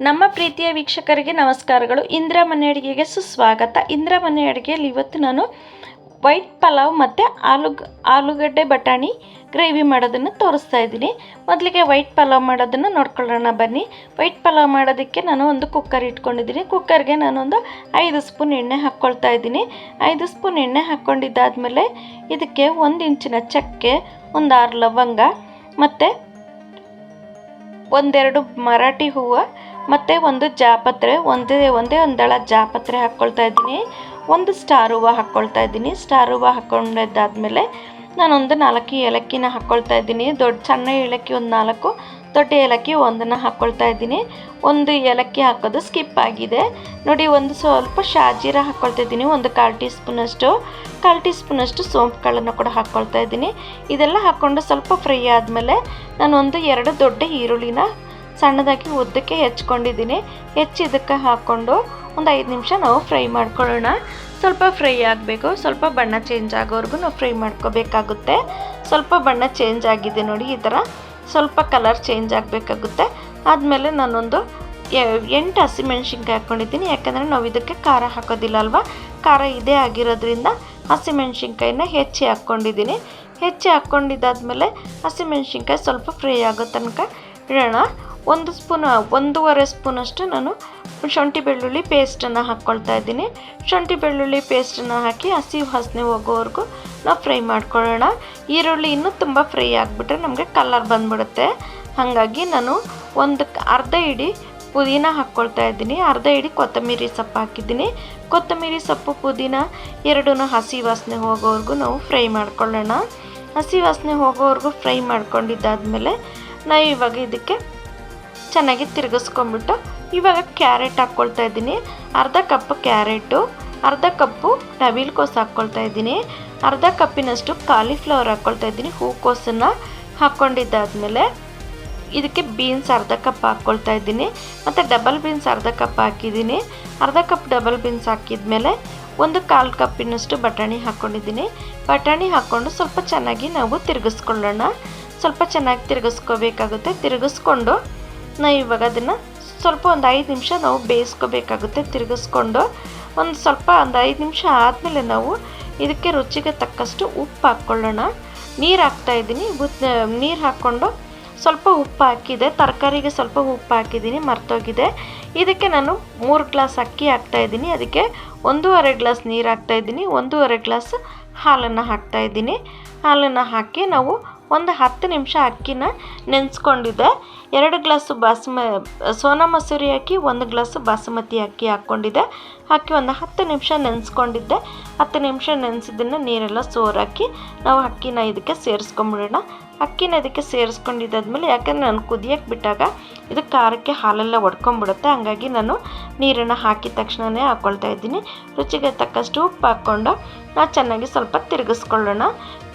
ನಮ್ಮ ಪ್ರೀತಿಯ ವೀಕ್ಷಕರಿಗೆ ನಮಸ್ಕಾರಗಳು. ಇಂದಿರಾ ಮನೆ ಅಡುಗೆಗೆ ಸುಸ್ವಾಗತ. ಇಂದಿರಾ ಮನೆ ಅಡುಗೆಯಲ್ಲಿ ಇವತ್ತು ನಾನು ವೈಟ್ ಪಲಾವ್ ಮತ್ತು ಆಲೂಗ್ ಆಲೂಗಡ್ಡೆ ಬಟಾಣಿ ಗ್ರೇವಿ ಮಾಡೋದನ್ನು ತೋರಿಸ್ತಾ ಇದ್ದೀನಿ. ಮೊದಲಿಗೆ ವೈಟ್ ಪಲಾವ್ ಮಾಡೋದನ್ನು ನೋಡ್ಕೊಳ್ಳೋಣ ಬನ್ನಿ. ವೈಟ್ ಪಲಾವ್ ಮಾಡೋದಕ್ಕೆ ನಾನು ಒಂದು ಕುಕ್ಕರ್ ಇಟ್ಕೊಂಡಿದ್ದೀನಿ. ಕುಕ್ಕರ್ಗೆ ನಾನೊಂದು ಐದು ಸ್ಪೂನ್ ಎಣ್ಣೆ ಹಾಕ್ಕೊಳ್ತಾ ಇದ್ದೀನಿ. ಐದು ಸ್ಪೂನ್ ಎಣ್ಣೆ ಹಾಕ್ಕೊಂಡಿದ್ದಾದಮೇಲೆ ಇದಕ್ಕೆ ಒಂದು ಇಂಚಿನ ಚಕ್ಕೆ, ಒಂದು ಆರು ಲವಂಗ ಮತ್ತು ಒಂದೆರಡು ಮರಾಠಿ ಹೂವು ಮತ್ತು ಒಂದು ಜಾಪತ್ರೆ, ಒಂದೇ ಒಂದೇ ಒಂದಳ ಜಾಪತ್ರೆ ಹಾಕ್ಕೊಳ್ತಾ ಇದ್ದೀನಿ. ಒಂದು ಸ್ಟಾರ್ ಹೂವು ಹಾಕ್ಕೊಳ್ತಾ ಇದ್ದೀನಿ. ಸ್ಟಾರ್ ಹೂವು ಹಾಕ್ಕೊಂಡಿದ್ದಾದಮೇಲೆ ನಾನೊಂದು ನಾಲ್ಕು ಏಲಕ್ಕಿನ ಹಾಕ್ಕೊಳ್ತಾ ಇದ್ದೀನಿ. ದೊಡ್ಡ, ಸಣ್ಣ ಏಲಕ್ಕಿ ಒಂದು ನಾಲ್ಕು, ದೊಡ್ಡ ಏಲಕ್ಕಿ ಒಂದನ್ನು ಹಾಕ್ಕೊಳ್ತಾ ಇದ್ದೀನಿ. ಒಂದು ಏಲಕ್ಕಿ ಹಾಕೋದು ಸ್ಕಿಪ್ ಆಗಿದೆ. ನೋಡಿ, ಒಂದು ಸ್ವಲ್ಪ ಶಾಜೀರ ಹಾಕ್ಕೊಳ್ತಾ ಇದ್ದೀನಿ. ಒಂದು ಕಾಲು ಟೀ ಸ್ಪೂನಷ್ಟು ಕಾಲು ಟೀ ಸ್ಪೂನಷ್ಟು ಸೋಂಪು ಕಾಳನ್ನು ಕೂಡ ಹಾಕ್ಕೊಳ್ತಾ ಇದ್ದೀನಿ. ಇದೆಲ್ಲ ಹಾಕ್ಕೊಂಡು ಸ್ವಲ್ಪ ಫ್ರೈ ಆದಮೇಲೆ ನಾನೊಂದು ಎರಡು ದೊಡ್ಡ ಈರುಳ್ಳಿನ ಸಣ್ಣದಾಗಿ ಉದ್ದಕ್ಕೆ ಹೆಚ್ಕೊಂಡಿದ್ದೀನಿ. ಹೆಚ್ಚಿ ಇದಕ್ಕೆ ಹಾಕ್ಕೊಂಡು ಒಂದು ಐದು ನಿಮಿಷ ನಾವು ಫ್ರೈ ಮಾಡ್ಕೊಳ್ಳೋಣ. ಸ್ವಲ್ಪ ಫ್ರೈ ಆಗಬೇಕು. ಸ್ವಲ್ಪ ಬಣ್ಣ ಚೇಂಜ್ ಆಗೋವರೆಗೂ ನಾವು ಫ್ರೈ ಮಾಡ್ಕೋಬೇಕಾಗುತ್ತೆ. ಸ್ವಲ್ಪ ಬಣ್ಣ ಚೇಂಜ್ ಆಗಿದೆ ನೋಡಿ ಈ ಥರ. ಸ್ವಲ್ಪ ಕಲರ್ ಚೇಂಜ್ ಆಗಬೇಕಾಗುತ್ತೆ. ಆದಮೇಲೆ ನಾನೊಂದು ಎಂಟು ಹಸಿಮೆಣ್ಸಿನ್ಕಾಯಿ ಹಾಕ್ಕೊಂಡಿದ್ದೀನಿ. ಯಾಕಂದರೆ ನಾವು ಇದಕ್ಕೆ ಖಾರ ಹಾಕೋದಿಲ್ಲ ಅಲ್ವಾ? ಖಾರ ಇದೇ ಆಗಿರೋದ್ರಿಂದ ಹಸಿಮೆಣ್ಸಿನ್ಕಾಯಿನ ಹೆಚ್ಚಿ ಹಾಕ್ಕೊಂಡಿದ್ದೀನಿ. ಹೆಚ್ಚಿ ಹಾಕ್ಕೊಂಡಿದ್ದಾದ್ಮೇಲೆ ಹಸಿಮೆಣ್ಸಿನ್ಕಾಯಿ ಸ್ವಲ್ಪ ಫ್ರೈ ಆಗೋ ತನಕ ಇಡೋಣ. ಒಂದು ಸ್ಪೂನ್, ಒಂದೂವರೆ ಸ್ಪೂನಷ್ಟು ನಾನು ಶುಂಠಿ ಬೆಳ್ಳುಳ್ಳಿ ಪೇಸ್ಟನ್ನು ಹಾಕ್ಕೊಳ್ತಾ ಇದ್ದೀನಿ. ಶುಂಠಿ ಬೆಳ್ಳುಳ್ಳಿ ಪೇಸ್ಟನ್ನು ಹಾಕಿ ಹಸಿ ವಾಸನೆ ಹೋಗೋವರೆಗೂ ನಾವು ಫ್ರೈ ಮಾಡ್ಕೊಳ್ಳೋಣ. ಈರುಳ್ಳಿ ಇನ್ನೂ ತುಂಬ ಫ್ರೈ ಆಗಿಬಿಟ್ರೆ ನಮಗೆ ಕಲರ್ ಬಂದ್ಬಿಡುತ್ತೆ. ಹಾಗಾಗಿ ನಾನು ಒಂದು ಅರ್ಧ ಇಡಿ ಪುದೀನ ಹಾಕ್ಕೊಳ್ತಾ ಇದ್ದೀನಿ. ಅರ್ಧ ಇಡಿ ಕೊತ್ತಂಬರಿ ಸೊಪ್ಪು ಹಾಕಿದ್ದೀನಿ. ಕೊತ್ತಂಬರಿ ಸೊಪ್ಪು, ಪುದೀನ ಎರಡೂ ಹಸಿ ವಾಸನೆ ಹೋಗೋವರೆಗೂ ನಾವು ಫ್ರೈ ಮಾಡ್ಕೊಳ್ಳೋಣ. ಹಸಿ ವಾಸನೆ ಹೋಗೋವರೆಗೂ ಫ್ರೈ ಮಾಡ್ಕೊಂಡಿದ್ದಾದಮೇಲೆ ನಾವು ಇವಾಗ ಇದಕ್ಕೆ ಚೆನ್ನಾಗಿ ತಿರುಗಿಸ್ಕೊಂಬಿಟ್ಟು ಇವಾಗ ಕ್ಯಾರೆಟ್ ಹಾಕ್ಕೊಳ್ತಾ ಇದ್ದೀನಿ. ಅರ್ಧ ಕಪ್ ಕ್ಯಾರೆಟು, ಅರ್ಧ ಕಪ್ಪು ಟವಿಲ್ಕೋಸು ಹಾಕ್ಕೊಳ್ತಾ ಇದ್ದೀನಿ. ಅರ್ಧ ಕಪ್ಪಿನಷ್ಟು ಕಾಲಿಫ್ಲವರ್ ಹಾಕ್ಕೊಳ್ತಾ ಇದ್ದೀನಿ ಹೂಕೋಸನ್ನು ಹಾಕ್ಕೊಂಡಿದ್ದಾದಮೇಲೆ. ಇದಕ್ಕೆ ಬೀನ್ಸ್ ಅರ್ಧ ಕಪ್ ಹಾಕ್ಕೊಳ್ತಾ ಇದ್ದೀನಿ. ಮತ್ತು ಡಬಲ್ ಬೀನ್ಸ್ ಅರ್ಧ ಕಪ್ ಹಾಕಿದ್ದೀನಿ. ಅರ್ಧ ಕಪ್ ಡಬಲ್ ಬೀನ್ಸ್ ಹಾಕಿದ್ಮೇಲೆ ಒಂದು ಕಾಲು ಕಪ್ಪಿನಷ್ಟು ಬಟಾಣಿ ಹಾಕ್ಕೊಂಡಿದ್ದೀನಿ. ಬಟಾಣಿ ಹಾಕ್ಕೊಂಡು ಸ್ವಲ್ಪ ಚೆನ್ನಾಗಿ ನಾವು ತಿರುಗಿಸ್ಕೊಳ್ಳೋಣ. ಸ್ವಲ್ಪ ಚೆನ್ನಾಗಿ ತಿರುಗಿಸ್ಕೋಬೇಕಾಗುತ್ತೆ. ತಿರುಗಿಸ್ಕೊಂಡು ನಾವು ಇವಾಗ ಅದನ್ನು ಸ್ವಲ್ಪ ಒಂದು ಐದು ನಿಮಿಷ ನಾವು ಬೇಯಿಸ್ಕೋಬೇಕಾಗುತ್ತೆ, ತಿರುಗಿಸ್ಕೊಂಡು. ಒಂದು ಸ್ವಲ್ಪ ಒಂದು ಐದು ನಿಮಿಷ ಆದಮೇಲೆ ನಾವು ಇದಕ್ಕೆ ರುಚಿಗೆ ತಕ್ಕಷ್ಟು ಉಪ್ಪು ಹಾಕ್ಕೊಳ್ಳೋಣ. ನೀರು ಹಾಕ್ತಾಯಿದ್ದೀನಿ ನೀರು ಹಾಕ್ಕೊಂಡು ಸ್ವಲ್ಪ ಉಪ್ಪು ಹಾಕಿದೆ. ತರಕಾರಿಗೆ ಸ್ವಲ್ಪ ಉಪ್ಪು ಹಾಕಿದ್ದೀನಿ, ಮರ್ತೋಗಿದೆ. ಇದಕ್ಕೆ ನಾನು ಮೂರು ಗ್ಲಾಸ್ ಅಕ್ಕಿ ಹಾಕ್ತಾಯಿದ್ದೀನಿ ಅದಕ್ಕೆ ಒಂದೂವರೆ ಗ್ಲಾಸ್ ನೀರು ಹಾಕ್ತಾಯಿದ್ದೀನಿ ಒಂದೂವರೆ ಗ್ಲಾಸ್ ಹಾಲನ್ನು ಹಾಕ್ತಾಯಿದ್ದೀನಿ ಹಾಲನ್ನು ಹಾಕಿ ನಾವು ಒಂದು ಹತ್ತು ನಿಮಿಷ ಅಕ್ಕಿನ ನೆನೆಸ್ಕೊಂಡಿದ್ದೆ. ಎರಡು ಗ್ಲಾಸು ಬಾಸ್ಮ, ಸೋನಾ ಮಸೂರಿ ಅಕ್ಕಿ, ಒಂದು ಗ್ಲಾಸು ಬಾಸುಮತಿ ಅಕ್ಕಿ ಹಾಕ್ಕೊಂಡಿದ್ದೆ. ಹಾಕಿ ಒಂದು ಹತ್ತು ನಿಮಿಷ ನೆನೆಸ್ಕೊಂಡಿದ್ದೆ. ಹತ್ತು ನಿಮಿಷ ನೆನೆಸಿದ್ದನ್ನು ನೀರೆಲ್ಲ ಸೋರಾಕಿ, ನಾವು ಅಕ್ಕಿನ ಇದಕ್ಕೆ ಸೇರಿಸ್ಕೊಂಬಿಡೋಣ. ಅಕ್ಕಿನ ಇದಕ್ಕೆ ಸೇರಿಸ್ಕೊಂಡಿದ್ದಾದ್ಮೇಲೆ ಯಾಕಂದರೆ ನಾನು ಕುದಿಯೋಕ್ಕೆ ಬಿಟ್ಟಾಗ ಇದು ಖಾರಕ್ಕೆ ಹಾಲೆಲ್ಲ ಒಡ್ಕೊಂಬಿಡುತ್ತೆ. ಹಾಗಾಗಿ ನಾನು ನೀರನ್ನು ಹಾಕಿದ ತಕ್ಷಣವೇ ಹಾಕ್ಕೊಳ್ತಾ ಇದ್ದೀನಿ. ರುಚಿಗೆ ತಕ್ಕಷ್ಟು ಉಪ್ಪು ಹಾಕ್ಕೊಂಡು ನಾವು ಚೆನ್ನಾಗಿ ಸ್ವಲ್ಪ ತಿರುಗಿಸ್ಕೊಳ್ಳೋಣ.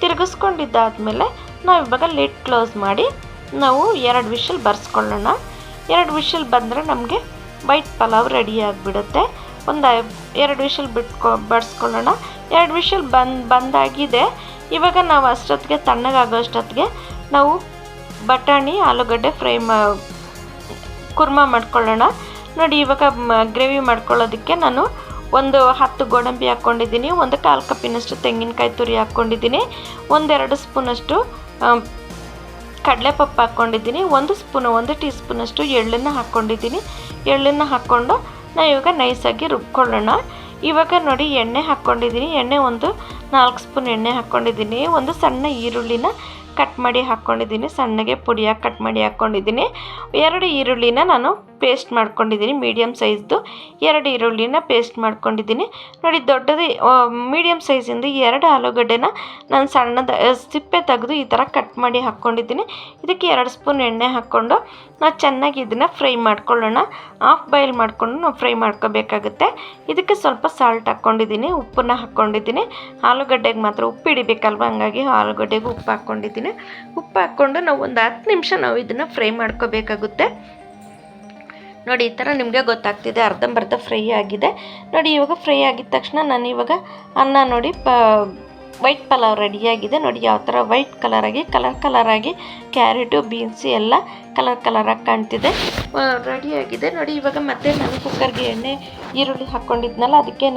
ತಿರುಗಿಸ್ಕೊಂಡಿದ್ದಾದಮೇಲೆ ನಾವು ಇವಾಗ ಲಿಡ್ ಕ್ಲೋಸ್ ಮಾಡಿ ನಾವು ಎರಡು ವಿಷಲ್ ಬರ್ಸ್ಕೊಳ್ಳೋಣ. ಎರಡು ವಿಷಲ್ ಬಂದರೆ ನಮಗೆ ವೈಟ್ ಪಲಾವ್ ರೆಡಿ ಆಗಿಬಿಡುತ್ತೆ. ಒಂದು ಎರಡು ವಿಷಲ್ ಬಿಟ್ಕೊ ಬಡಿಸ್ಕೊಳ್ಳೋಣ ಎರಡು ವಿಷಲ್ ಬಂದು ಬಂದಾಗಿದೆ. ಇವಾಗ ನಾವು ಅಷ್ಟೊತ್ತಿಗೆ ತಣ್ಣಗಾಗೋ ಅಷ್ಟೊತ್ತಿಗೆ ನಾವು ಬಟಾಣಿ, ಆಲೂಗಡ್ಡೆ ಫ್ರೈ ಮಾ ಕುರ್ಮಾ ಮಾಡ್ಕೊಳ್ಳೋಣ. ನೋಡಿ, ಇವಾಗ ಗ್ರೇವಿ ಮಾಡ್ಕೊಳ್ಳೋದಕ್ಕೆ ನಾನು ಒಂದು ಹತ್ತು ಗೋಡಂಬಿ ಹಾಕ್ಕೊಂಡಿದ್ದೀನಿ, ಒಂದು ಕಾಲು ಕಪ್ಪಿನಷ್ಟು ತೆಂಗಿನಕಾಯಿ ತುರಿ ಹಾಕ್ಕೊಂಡಿದ್ದೀನಿ, ಒಂದೆರಡು ಸ್ಪೂನಷ್ಟು ಕಡಲೆಪಪ್ಪು ಹಾಕ್ಕೊಂಡಿದ್ದೀನಿ. ಒಂದು ಸ್ಪೂನು, ಒಂದು ಟೀ ಸ್ಪೂನಷ್ಟು ಎಳ್ಳನ್ನು ಹಾಕ್ಕೊಂಡಿದ್ದೀನಿ. ಎಳ್ಳನ್ನು ಹಾಕ್ಕೊಂಡು ನಾವು ಇವಾಗ ನೈಸಾಗಿ ರುಬ್ಕೊಳ್ಳೋಣ. ಇವಾಗ ನೋಡಿ, ಎಣ್ಣೆ ಹಾಕ್ಕೊಂಡಿದ್ದೀನಿ. ಎಣ್ಣೆ ಒಂದು ನಾಲ್ಕು ಸ್ಪೂನ್ ಎಣ್ಣೆ ಹಾಕ್ಕೊಂಡಿದ್ದೀನಿ. ಒಂದು ಸಣ್ಣ ಈರುಳ್ಳಿನ ಕಟ್ ಮಾಡಿ ಹಾಕ್ಕೊಂಡಿದ್ದೀನಿ. ಸಣ್ಣಗೆ ಪುಡಿಯಾಗಿ ಕಟ್ ಮಾಡಿ ಹಾಕ್ಕೊಂಡಿದ್ದೀನಿ. ಎರಡು ಈರುಳ್ಳಿನ ನಾನು ಪೇಸ್ಟ್ ಮಾಡ್ಕೊಂಡಿದ್ದೀನಿ ಮೀಡಿಯಮ್ ಸೈಜ್ದು ಎರಡು ಈರುಳ್ಳಿನ ಪೇಸ್ಟ್ ಮಾಡ್ಕೊಂಡಿದ್ದೀನಿ. ನೋಡಿ, ದೊಡ್ಡದು ಮೀಡಿಯಮ್ ಸೈಜಿಂದ ಎರಡು ಆಲೂಗಡ್ಡೆನ ನಾನು ಸಣ್ಣದ ಸಿಪ್ಪೆ ತೆಗೆದು ಈ ಥರ ಕಟ್ ಮಾಡಿ ಹಾಕ್ಕೊಂಡಿದ್ದೀನಿ. ಇದಕ್ಕೆ ಎರಡು ಸ್ಪೂನ್ ಎಣ್ಣೆ ಹಾಕ್ಕೊಂಡು ನಾವು ಚೆನ್ನಾಗಿ ಇದನ್ನು ಫ್ರೈ ಮಾಡ್ಕೊಳ್ಳೋಣ. ಆಫ್ ಬಾಯ್ಲ್ ಮಾಡಿಕೊಂಡು ನಾವು ಫ್ರೈ ಮಾಡ್ಕೋಬೇಕಾಗುತ್ತೆ. ಇದಕ್ಕೆ ಸ್ವಲ್ಪ ಸಾಲ್ಟ್ ಹಾಕ್ಕೊಂಡಿದ್ದೀನಿ, ಉಪ್ಪನ್ನ ಹಾಕ್ಕೊಂಡಿದ್ದೀನಿ. ಆಲೂಗಡ್ಡೆಗೆ ಮಾತ್ರ ಉಪ್ಪು ಹಿಡಿಬೇಕಲ್ವ? ಹಂಗಾಗಿ ಆಲೂಗಡ್ಡೆಗೆ ಉಪ್ಪು ಹಾಕ್ಕೊಂಡಿದ್ದೀನಿ. ಉಪ್ಪು ಹಾಕ್ಕೊಂಡು ನಾವು ಒಂದು ಹತ್ತು ನಿಮಿಷ ನಾವು ಇದನ್ನು ಫ್ರೈ ಮಾಡ್ಕೋಬೇಕಾಗುತ್ತೆ. ನೋಡಿ, ಈ ಥರ ನಿಮಗೆ ಗೊತ್ತಾಗ್ತಿದೆ. ಅರ್ಧಂಬರ್ಧ ಫ್ರೈ ಆಗಿದೆ. ನೋಡಿ, ಇವಾಗ ಫ್ರೈ ಆಗಿದ ತಕ್ಷಣ ನಾನು ಇವಾಗ ಅನ್ನ ನೋಡಿ, ಪ, ವೈಟ್ ಪಲಾವ್ ರೆಡಿಯಾಗಿದೆ ನೋಡಿ, ಯಾವ ಥರ ವೈಟ್ ಕಲರಾಗಿ ಕಲರ್ ಕಲರಾಗಿ ಕ್ಯಾರೆಟು ಬೀನ್ಸು ಎಲ್ಲ ಕಲರ್ ಕಲರಾಗಿ ಕಾಣ್ತಿದೆ. ರೆಡಿಯಾಗಿದೆ ನೋಡಿ, ಇವಾಗ ಮತ್ತೆ ನಾನು ಕುಕ್ಕರ್ಗೆ ಎಣ್ಣೆ, ಈರುಳ್ಳಿ ಹಾಕ್ಕೊಂಡಿದ್ನಲ್ಲ ಅದಕ್ಕೆ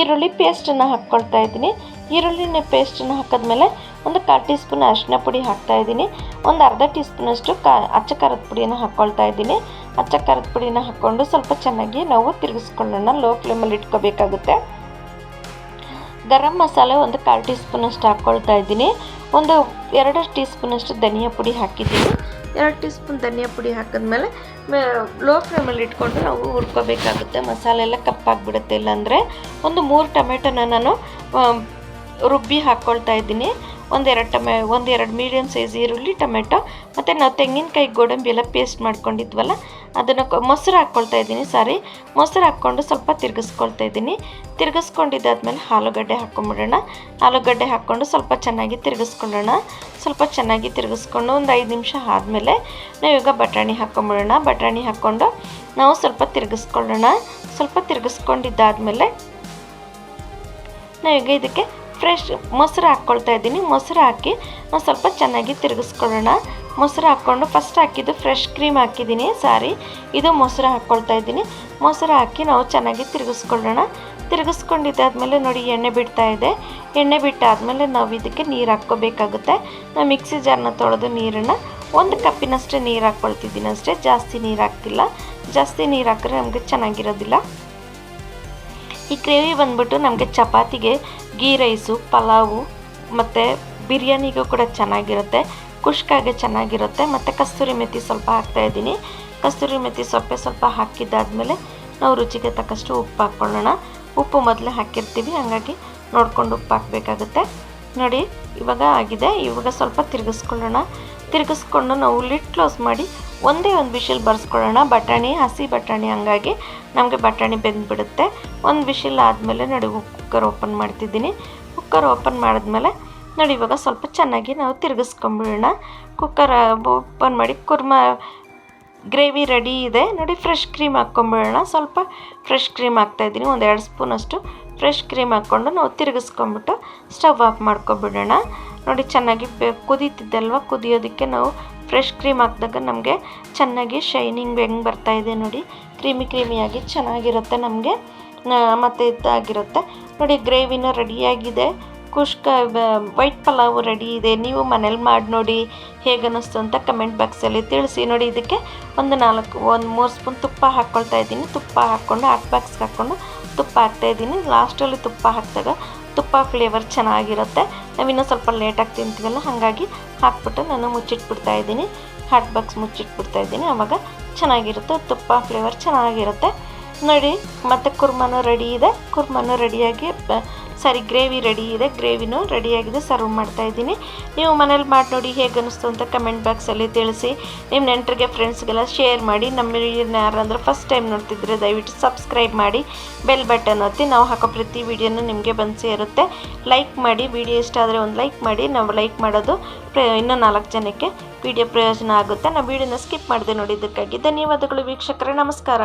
ಈರುಳ್ಳಿ ಪೇಸ್ಟನ್ನು ಹಾಕ್ಕೊಳ್ತಾ ಇದ್ದೀನಿ. ಈರುಳ್ಳಿನ ಪೇಸ್ಟನ್ನು ಹಾಕಿದ್ಮೇಲೆ ಒಂದು ಕಾಲು ಟೀ ಸ್ಪೂನ್ ಅರಿಶಿನ ಪುಡಿ ಹಾಕ್ತಾಯಿದ್ದೀನಿ ಒಂದು ಅರ್ಧ ಟೀ ಸ್ಪೂನಷ್ಟು ಕಾ, ಅಚ್ಚ ಖಾರದ ಪುಡಿಯನ್ನು ಹಾಕ್ಕೊಳ್ತಾ ಇದ್ದೀನಿ. ಅಚ್ಚ ಖಾರದ ಪುಡಿನ ಹಾಕ್ಕೊಂಡು ಸ್ವಲ್ಪ ಚೆನ್ನಾಗಿ ನಾವು ತಿರುಗಿಸ್ಕೊಳ್ಳೋಣ. ಲೋ ಫ್ಲೇಮಲ್ಲಿ ಇಟ್ಕೋಬೇಕಾಗುತ್ತೆ. ಗರಂ ಮಸಾಲೆ ಒಂದು ಕಾಲು ಟೀ ಸ್ಪೂನಷ್ಟು ಹಾಕ್ಕೊಳ್ತಾ ಇದ್ದೀನಿ. ಒಂದು ಎರಡು ಟೀ ಸ್ಪೂನಷ್ಟು ಧನಿಯಾ ಪುಡಿ ಹಾಕಿದ್ದೀನಿ. ಎರಡು ಟೀ ಸ್ಪೂನ್ ಧನಿಯಾ ಪುಡಿ ಹಾಕಿದ್ಮೇಲೆ ಲೋ ಫ್ಲೇಮಲ್ಲಿ ಇಟ್ಕೊಂಡು ನಾವು ಹುರ್ಕೋಬೇಕಾಗುತ್ತೆ. ಮಸಾಲೆ ಎಲ್ಲ ಕಪ್ಪಾಗಿಬಿಡುತ್ತೆ ಇಲ್ಲಾಂದರೆ. ಒಂದು ಮೂರು ಟೊಮೆಟೊನ ನಾನು ರುಬ್ಬಿ ಹಾಕ್ಕೊಳ್ತಾ ಇದ್ದೀನಿ. ಒಂದೆರಡು ಟೊಮೆ ಒಂದೆರಡು ಮೀಡಿಯಮ್ ಸೈಜ್ ಈರುಳ್ಳಿ, ಟೊಮೆಟೊ, ಮತ್ತು ನಾವು ತೆಂಗಿನಕಾಯಿ, ಗೋಡಂಬಿ ಎಲ್ಲ ಪೇಸ್ಟ್ ಮಾಡ್ಕೊಂಡಿದ್ವಲ್ಲ ಅದನ್ನು ಮೊಸರು ಹಾಕ್ಕೊಳ್ತಾ ಇದ್ದೀನಿ, ಸಾರಿ. ಮೊಸರು ಹಾಕ್ಕೊಂಡು ಸ್ವಲ್ಪ ತಿರುಗಿಸ್ಕೊಳ್ತಾ ಇದ್ದೀನಿ. ತಿರುಗಿಸ್ಕೊಂಡಿದ್ದಾದ್ಮೇಲೆ ಆಲೂಗಡ್ಡೆ ಹಾಕ್ಕೊಂಬಿಡೋಣ. ಆಲೂಗಡ್ಡೆ ಹಾಕ್ಕೊಂಡು ಸ್ವಲ್ಪ ಚೆನ್ನಾಗಿ ತಿರುಗಿಸ್ಕೊಳ್ಳೋಣ. ಸ್ವಲ್ಪ ಚೆನ್ನಾಗಿ ತಿರುಗಿಸ್ಕೊಂಡು ಒಂದು ಐದು ನಿಮಿಷ ಆದಮೇಲೆ ನಾವೀಗ ಬಟಾಣಿ ಹಾಕ್ಕೊಂಬಿಡೋಣ. ಬಟಾಣಿ ಹಾಕ್ಕೊಂಡು ನಾವು ಸ್ವಲ್ಪ ತಿರುಗಿಸ್ಕೊಳ್ಳೋಣ. ಸ್ವಲ್ಪ ತಿರುಗಿಸ್ಕೊಂಡಿದ್ದಾದ್ಮೇಲೆ ನಾವೀಗ ಇದಕ್ಕೆ ಫ್ರೆಶ್ ಮೊಸರು ಹಾಕ್ಕೊಳ್ತಾ ಇದ್ದೀನಿ. ಮೊಸರು ಹಾಕಿ ನಾವು ಸ್ವಲ್ಪ ಚೆನ್ನಾಗಿ ತಿರುಗಿಸ್ಕೊಳ್ಳೋಣ. ಮೊಸರು ಹಾಕ್ಕೊಂಡು ಫಸ್ಟ್ ಹಾಕಿದ್ದು ಫ್ರೆಶ್ ಕ್ರೀಮ್ ಹಾಕಿದ್ದೀನಿ ಸಾರಿ. ಇದು ಮೊಸರು ಹಾಕ್ಕೊಳ್ತಾ ಇದ್ದೀನಿ. ಮೊಸರು ಹಾಕಿ ನಾವು ಚೆನ್ನಾಗಿ ತಿರುಗಿಸ್ಕೊಳ್ಳೋಣ. ತಿರುಗಿಸ್ಕೊಂಡಿದ್ದಾದಮೇಲೆ ನೋಡಿ ಎಣ್ಣೆ ಬಿಡ್ತಾ ಇದೆ. ಎಣ್ಣೆ ಬಿಟ್ಟಾದಮೇಲೆ ನಾವು ಇದಕ್ಕೆ ನೀರು ಹಾಕ್ಕೋಬೇಕಾಗುತ್ತೆ. ನಾವು ಮಿಕ್ಸಿ ಜಾರ್ನ ತೊಳೆದು ನೀರನ್ನು ಒಂದು ಕಪ್ಪಿನಷ್ಟೇ ನೀರು ಹಾಕ್ಕೊಳ್ತಿದ್ದೀನಿ ಅಷ್ಟೇ. ಜಾಸ್ತಿ ನೀರು ಹಾಕ್ತಿಲ್ಲ. ಜಾಸ್ತಿ ನೀರು ಹಾಕಿದ್ರೆ ನಮಗೆ ಚೆನ್ನಾಗಿರೋದಿಲ್ಲ. ಈ ಗ್ರೇವಿ ಬಂದ್ಬಿಟ್ಟು ನಮಗೆ ಚಪಾತಿಗೆ ಗೀ ರೈಸು, ಪಲಾವು ಮತ್ತು ಬಿರಿಯಾನಿಗೂ ಕೂಡ ಚೆನ್ನಾಗಿರುತ್ತೆ, ಕುಷ್ಕಾಗೆ ಚೆನ್ನಾಗಿರುತ್ತೆ, ಮತ್ತು ಕಸ್ತೂರಿ ಮೆಥಿ ಸ್ವಲ್ಪ ಹಾಕ್ತಾ ಇದ್ದೀನಿ. ಕಸ್ತೂರಿ ಮೆತ್ತಿ ಸೊಪ್ಪೆ ಸ್ವಲ್ಪ ಹಾಕಿದ್ದಾದಮೇಲೆ ನಾವು ರುಚಿಗೆ ತಕ್ಕಷ್ಟು ಉಪ್ಪು ಹಾಕ್ಕೊಳ್ಳೋಣ. ಉಪ್ಪು ಮೊದಲೇ ಹಾಕಿರ್ತೀವಿ, ಹಾಗಾಗಿ ನೋಡ್ಕೊಂಡು ಉಪ್ಪು ಹಾಕಬೇಕಾಗುತ್ತೆ. ನೋಡಿ, ಇವಾಗ ಆಗಿದೆ, ಇವಾಗ ಸ್ವಲ್ಪ ತಿರುಗಿಸ್ಕೊಳ್ಳೋಣ. ತಿರುಗಿಸ್ಕೊಂಡು ನಾವು ಲಿಟ್ ಕ್ಲೋಸ್ ಮಾಡಿ ಒಂದೇ ಒಂದು ಬಿಸಿಲು ಬರ್ಸ್ಕೊಳ್ಳೋಣ. ಬಟಾಣಿ, ಹಸಿ ಬಟಾಣಿ ಹಂಗಾಗಿ ನಮಗೆ ಬಟಾಣಿ ಬೆಂದ್ಬಿಡುತ್ತೆ. ಒಂದು ಬಿಸಿಲು ಆದಮೇಲೆ ನೋಡಿ ಕುಕ್ಕರ್ ಓಪನ್ ಮಾಡ್ತಿದ್ದೀನಿ. ಕುಕ್ಕರ್ ಓಪನ್ ಮಾಡಿದ್ಮೇಲೆ ನೋಡಿ ಇವಾಗ ಸ್ವಲ್ಪ ಚೆನ್ನಾಗಿ ನಾವು ತಿರುಗಿಸ್ಕೊಂಬಿಡೋಣ. ಕುಕ್ಕರ್ ಓಪನ್ ಮಾಡಿ ಕುರ್ಮ ಗ್ರೇವಿ ರೆಡಿ ಇದೆ. ನೋಡಿ ಫ್ರೆಶ್ ಕ್ರೀಮ್ ಹಾಕ್ಕೊಂಬಿಡೋಣ. ಸ್ವಲ್ಪ ಫ್ರೆಶ್ ಕ್ರೀಮ್ ಹಾಕ್ತಾಯಿದ್ದೀನಿ ಒಂದು ಎರಡು ಸ್ಪೂನಷ್ಟು ಫ್ರೆಶ್ ಕ್ರೀಮ್ ಹಾಕ್ಕೊಂಡು ನಾವು ತಿರುಗಿಸ್ಕೊಂಬಿಟ್ಟು ಸ್ಟವ್ ಆಫ್ ಮಾಡ್ಕೊಬಿಡೋಣ. ನೋಡಿ ಚೆನ್ನಾಗಿ ಕುದೀತಿದ್ದಲ್ವ? ಕುದಿಯೋದಕ್ಕೆ ನಾವು ಫ್ರೆಶ್ ಕ್ರೀಮ್ ಹಾಕಿದಾಗ ನಮಗೆ ಚೆನ್ನಾಗಿ ಶೈನಿಂಗ್ ಹೆಂಗೆ ಬರ್ತಾ ಇದೆ ನೋಡಿ. ಕ್ರೀಮಿ ಕ್ರೀಮಿಯಾಗಿ ಚೆನ್ನಾಗಿರುತ್ತೆ ನಮಗೆ. ಮತ್ತು ಇದಾಗಿರುತ್ತೆ. ನೋಡಿ ಗ್ರೇವಿನ ರೆಡಿಯಾಗಿದೆ ಕುಷ್ಕ ವೈಟ್ ಪಲಾವ್ ರೆಡಿ ಇದೆ. ನೀವು ಮನೇಲಿ ಮಾಡಿ ನೋಡಿ ಹೇಗೆ ಅನ್ನಿಸ್ತು ಅಂತ ಕಮೆಂಟ್ ಬಾಕ್ಸಲ್ಲಿ ತಿಳಿಸಿ. ನೋಡಿ, ಇದಕ್ಕೆ ಒಂದು ನಾಲ್ಕು, ಒಂದು ಮೂರು ಸ್ಪೂನ್ ತುಪ್ಪ ಹಾಕ್ಕೊಳ್ತಾ ಇದ್ದೀನಿ. ತುಪ್ಪ ಹಾಕ್ಕೊಂಡು ಹಾಟ್ ಬಾಕ್ಸ್ಗೆ ಹಾಕ್ಕೊಂಡು ತುಪ್ಪ ಹಾಕ್ತಾ ಇದ್ದೀನಿ. ಲಾಸ್ಟಲ್ಲಿ ತುಪ್ಪ ಹಾಕಿದಾಗ ತುಪ್ಪ ಫ್ಲೇವರ್ ಚೆನ್ನಾಗಿರುತ್ತೆ. ನಾವಿನ್ನೂ ಸ್ವಲ್ಪ ಲೇಟಾಗಿ ತಿಂತೀವಲ್ಲ, ಹಾಗಾಗಿ ಹಾಕ್ಬಿಟ್ಟು ನಾನು ಮುಚ್ಚಿಟ್ಬಿಡ್ತಾ ಇದ್ದೀನಿ. ಹಾಟ್ ಬಾಕ್ಸ್ ಮುಚ್ಚಿಟ್ಬಿಡ್ತಾ ಇದ್ದೀನಿ. ಆವಾಗ ಚೆನ್ನಾಗಿರುತ್ತೆ, ತುಪ್ಪ ಫ್ಲೇವರ್ ಚೆನ್ನಾಗಿರುತ್ತೆ. ನೋಡಿ, ಮತ್ತು ಕುರ್ಮನೂ ರೆಡಿ ಇದೆ. ಕುರ್ಮನೂ ರೆಡಿಯಾಗಿ ಸಾರಿ, ಗ್ರೇವಿ ರೆಡಿ ಇದೆ. ಗ್ರೇವಿನೂ ರೆಡಿಯಾಗಿದೆ. ಸರ್ವ್ ಮಾಡ್ತಾ ಇದ್ದೀನಿ. ನೀವು ಮನೇಲಿ ಮಾಡಿ ನೋಡಿ ಹೇಗೆ ಅನ್ನಿಸ್ತು ಅಂತ ಕಮೆಂಟ್ ಬಾಕ್ಸಲ್ಲಿ ತಿಳಿಸಿ. ನಿಮ್ಮ ನೆಂಟರಿಗೆ, ಫ್ರೆಂಡ್ಸ್ಗೆಲ್ಲ ಶೇರ್ ಮಾಡಿ. ನಮ್ಮ ಯಾರಂದ್ರೆ ಫಸ್ಟ್ ಟೈಮ್ ನೋಡ್ತಿದ್ರೆ ದಯವಿಟ್ಟು ಸಬ್ಸ್ಕ್ರೈಬ್ ಮಾಡಿ. ಬೆಲ್ ಬಟನ್ ಒತ್ತಿ ನಾವು ಹಾಕೋ ಪ್ರತಿ ವಿಡಿಯೋನೂ ನಿಮಗೆ ಬಂದು ಸೇರುತ್ತೆ. ಲೈಕ್ ಮಾಡಿ. ವಿಡಿಯೋ ಇಷ್ಟ ಆದರೆ ಒಂದು ಲೈಕ್ ಮಾಡಿ. ನಾವು ಲೈಕ್ ಮಾಡೋದು ಇನ್ನೂ ನಾಲ್ಕು ಜನಕ್ಕೆ ವಿಡಿಯೋ ಪ್ರಯೋಜನ ಆಗುತ್ತೆ. ನಾವು ವಿಡಿಯೋನ ಸ್ಕಿಪ್ ಮಾಡಿದೆ ನೋಡಿದ್ದಕ್ಕಾಗಿ ಧನ್ಯವಾದಗಳು ವೀಕ್ಷಕರೇ. ನಮಸ್ಕಾರ.